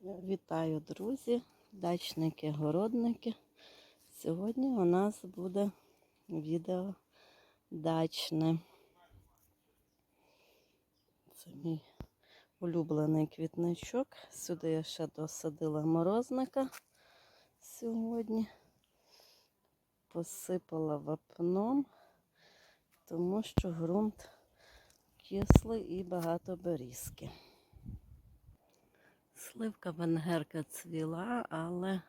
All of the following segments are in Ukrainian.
Вітаю, друзі, дачники, городники. Сьогодні у нас буде відео дачне. Це мій улюблений квітничок. Сюди я ще досадила морозника сьогодні. Посипала вапном, тому що ґрунт кислий і багато берізки. Сливка венгерка цвіла, але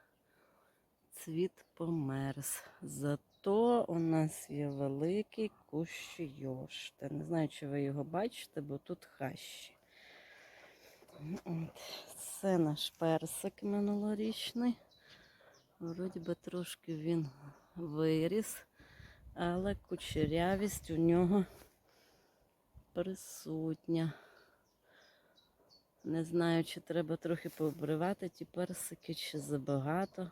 цвіт померз. Зато у нас є великий кущ йошти. Не знаю, чи ви його бачите, бо тут хащі. Це наш персик минулорічний. Вроді би трошки він виріс, але кучерявість у нього присутня. Не знаю, чи треба трохи пообривати ті персики, чи забагато.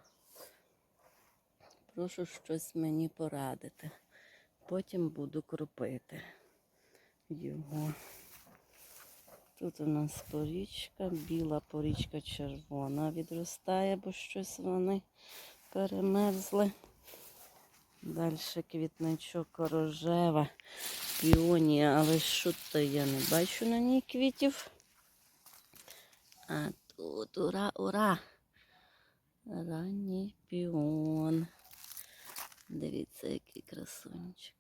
Прошу щось мені порадити. Потім буду кропити його. Тут у нас порічка, біла порічка червона відростає, бо щось вони перемерзли. Далі квітничок рожева, піонія, але що то я не бачу на ній квітів. А тут ура, ура! Ранній піон. Дивіться, який красунчик.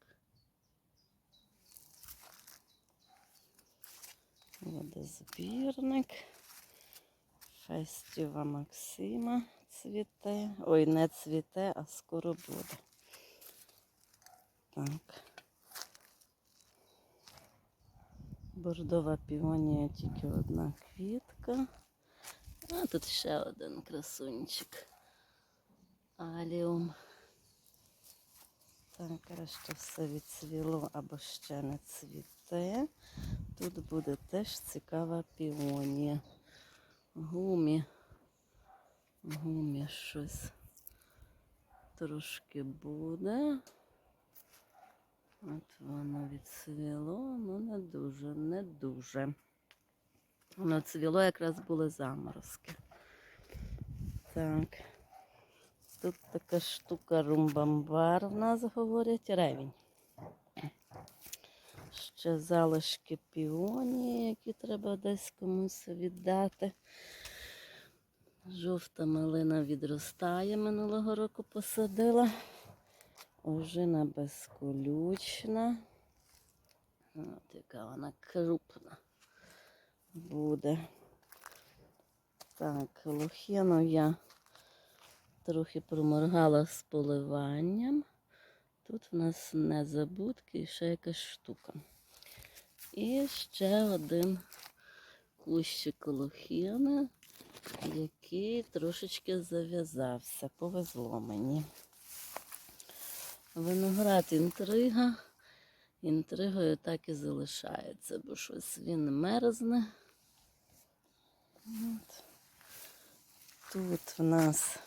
Водозбірник. Фестіва Максима цвіте. Ой, не цвіте, а скоро буде. Так. Бордова піонія тільки одна квітка. А тут ще один красунчик. Аліум. Так, решта все відцвіло або ще не цвіте. Тут буде теж цікава піонія. Гумі. Гумі щось трошки буде. От воно відцвіло, ну не дуже, не дуже. Воно цвіло, якраз були заморозки. Так. Тут така штука румбамбар в нас говорять ревінь. Ще залишки піонії, які треба десь комусь віддати. Жовта малина відростає, минулого року посадила. Ожина безколючна. От яка вона крупна буде. Так, лохину я трохи проморгала з поливанням. Тут в нас незабудки і ще якась штука. І ще один кущик лохини, який трошечки зав'язався. Повезло мені. Виноград інтрига. Інтригою так і залишається, бо щось він мерзне. От. Тут в нас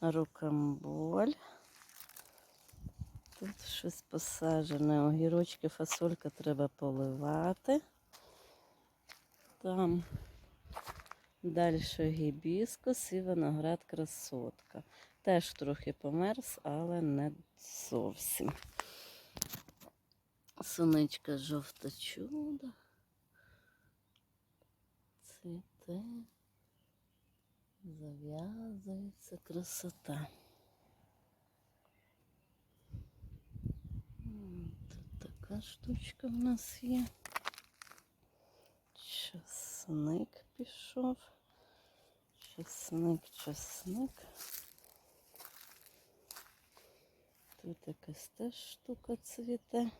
рукамболь. Тут щось посаджене, огірочки, фасолька треба поливати. Там далі гібіскус і виноград красотка. Теж трохи померз, але не зовсім. Сонечка жовта чудо. Цвіте, зав'язується красота. Тут така штучка в нас є. Часник пішов. Часник, часник. Тут якась теж штука цвіте.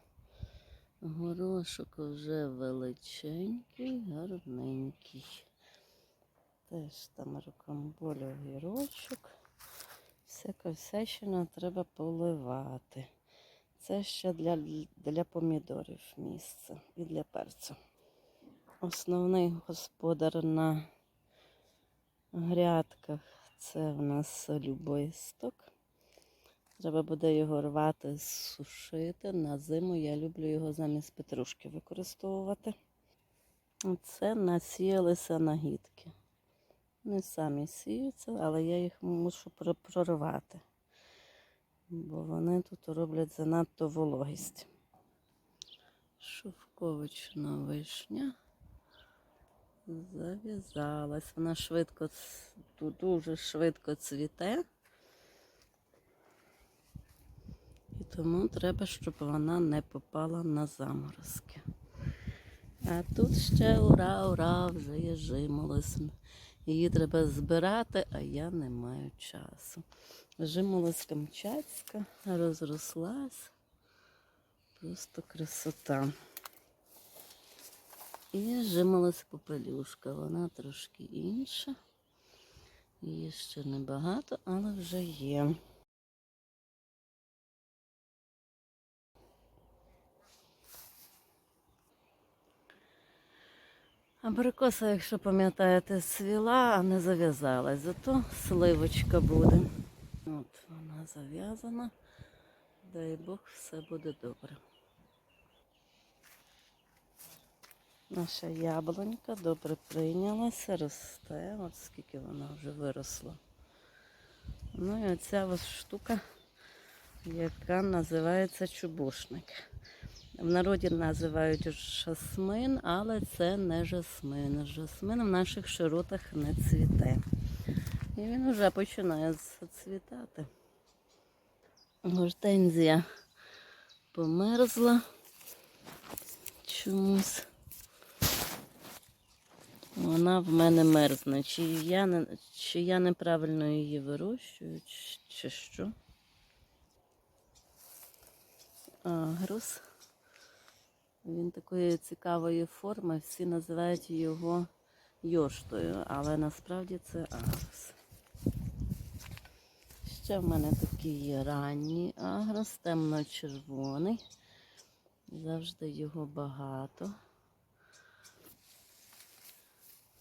Горошок вже величенький, гарненький. Теж там рукомболь огірочок. Всяка всячина треба поливати. Це ще для, для помідорів місце і для перцю. Основний господар на грядках це в нас любисток. Треба буде його рвати, сушити. На зиму я люблю його замість петрушки використовувати. Це насіялися нагідки. Вони самі сіються, але я їх мушу пр- проривати, бо вони тут роблять занадто вологість. Шовковична вишня зав'язалась. Вона швидко, дуже швидко цвіте. І тому треба, щоб вона не попала на заморозки. А тут ще ура, ура, вже є жимолость. Її треба збирати, а я не маю часу. Жимолость камчатська розрослась. Просто красота. І жимолость попелюшка. Вона трошки інша. Її ще небагато, але вже є. Абрикоса, якщо пам'ятаєте, свіла, а не зав'язалась. Зато сливочка буде. От вона зав'язана. Дай Бог, все буде добре. Наша яблунька добре прийнялася, росте. От скільки вона вже виросла. Ну і оця ось штука, яка називається чубушник. В народі називають жасмин, але це не жасмин. Жасмин в наших широтах не цвіте. І він вже починає зацвітати. Гортензія померзла чомусь. Вона в мене мерзне. Чи я, не, чи я неправильно її вирощую, чи, чи що. Агрус. Він такої цікавої форми, всі називають його йоштою, але насправді це агрус. Ще в мене такий ранній агрос, темно-червоний. Завжди його багато.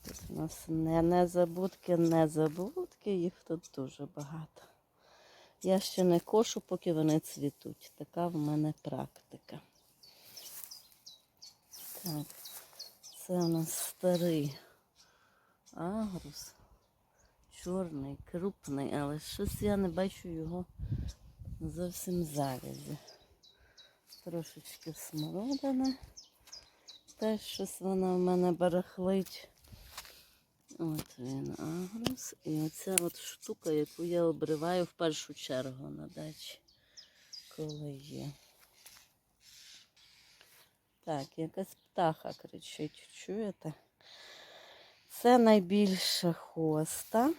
Тут у нас не незабудки, незабудки, їх тут дуже багато. Я ще не кошу, поки вони цвітуть. Така в мене практика. Так, це у нас старий агрус. Чорний, крупний, але щось я не бачу його зовсім завязі. Трошечки смородини. Теж щось вона в мене барахлить. От він агрус. І оця от штука, яку я обриваю в першу чергу на дачі, коли є. Так, якась птаха кричить, чуєте? Це найбільша хоста.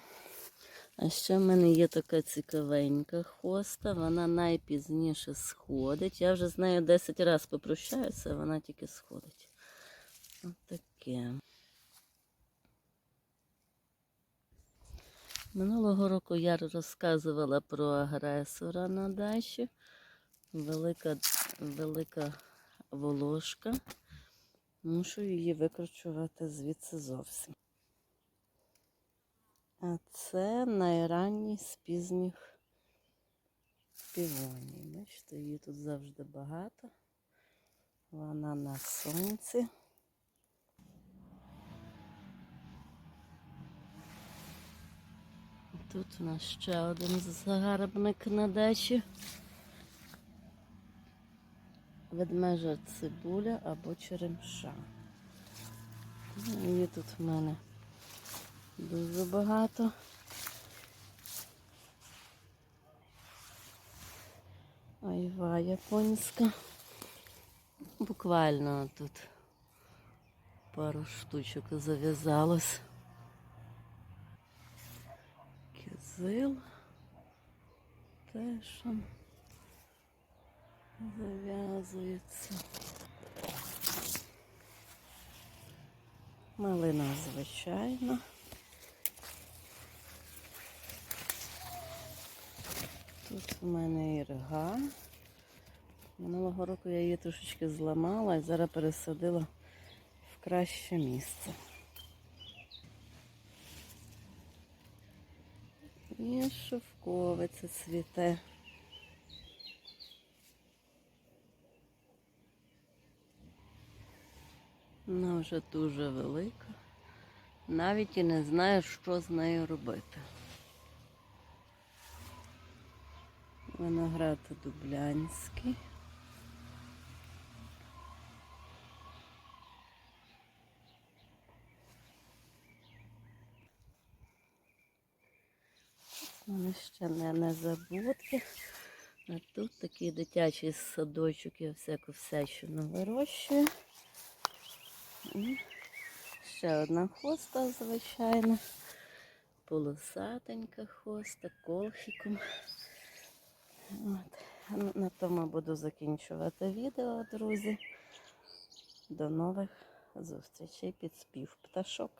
А ще в мене є така цікавенька хоста. Вона найпізніше сходить. Я вже з нею 10 разів попрощаюся, а вона тільки сходить. Ось таке. Минулого року я розказувала про агресора на дачі. Велика, велика волошка. Мушу її викручувати звідси зовсім. А це найранній з пізніх півоній. Бачите, її тут завжди багато. Вона на сонці. Тут у нас ще один загарбник на дачі. Ведмежа цибуля або черемша. Ну, Її тут в мене дуже багато. Айва японська. Буквально тут пару штучок зав'язалось. Кизил. Теж зав'язується. Малина, звичайно. Тут в мене ірга. Минулого року я її трошечки зламала і зараз пересадила в краще місце. І шовковиця цвіте. Вона вже дуже велика. Навіть і не знаю, що з нею робити. Виноград дублянський. Мене ще не незабудки. А тут такий дитячий садочок, я всяку всячину вирощую. Ще одна хоста, звичайно. Полосатенька хоста, колхіком. От. На тому буду закінчувати відео, друзі. До нових зустрічей під спів пташок.